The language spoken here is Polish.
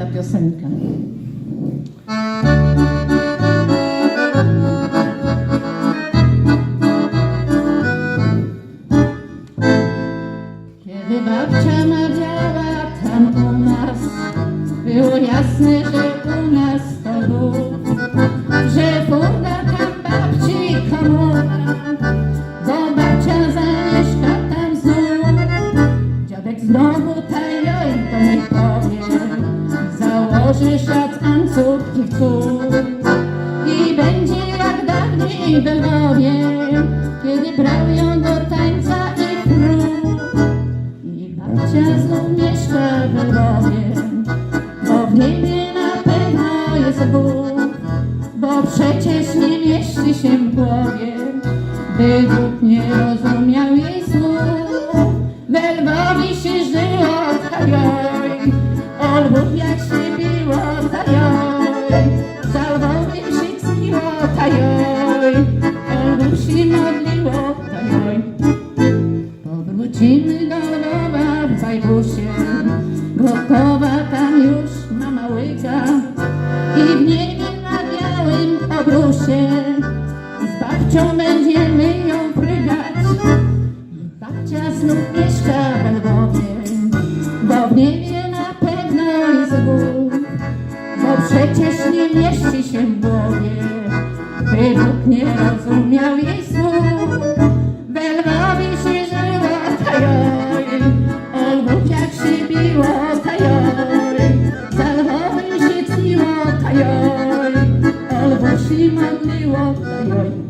ta piosenka. Kiedy babcia mawiała tam u nas, było jasne, że u nas to Bóg, że furda tam babci komuna, założy szat anców i będzie jak dawniej w Lwowie, kiedy brał ją do tańca i fru. I babcia znów mieszka w Lwowie, bo w niebie na pewno jest Bóg, bo przecież nie mieści się w głowie, by Bóg nie rozumiał jej słów. We Lwowie się żyło, tajoj, Powrócimy do Lwowa w Zajbusie, gotowa tam już mama łyka i w niebie na białym obrusie. Z babcią będziemy ją prygać. Babcia znów mieszka we Lwowie, bo w niebie na pewno jest Bóg, bo przecież nie mieści się w głowie, by Bóg nie rozumie ajoj, albo Szymon miło, ajoj.